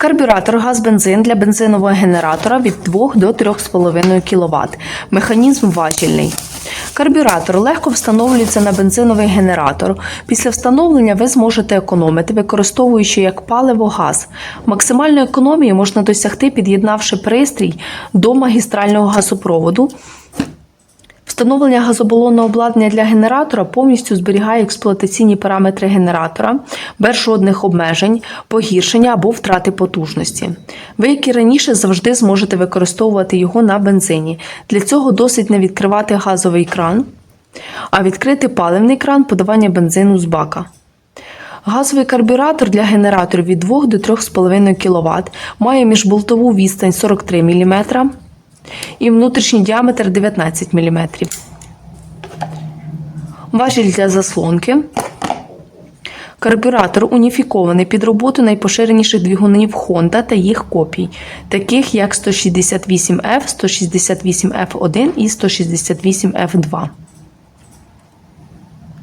Карбюратор газ-бензин для бензинового генератора від 2 до 3,5 кВт. Механізм важільний. Карбюратор легко встановлюється на бензиновий генератор. Після встановлення ви зможете економити, використовуючи як паливо газ. Максимальної економії можна досягти, під'єднавши пристрій до магістрального газопроводу. Встановлення газобалонного обладнання для генератора повністю зберігає експлуатаційні параметри генератора без жодних обмежень, погіршення або втрати потужності. Ви, як і раніше, завжди зможете використовувати його на бензині. Для цього досить не відкривати газовий кран, а відкрити паливний кран подавання бензину з бака. Газовий карбюратор для генераторів від 2 до 3,5 кВт має міжболтову відстань 43 мм і внутрішній діаметр 19 мм. Важіль для заслонки. Карбюратор уніфікований під роботу найпоширеніших двигунів Honda та їх копій, таких як 168F, 168F1 і 168F2.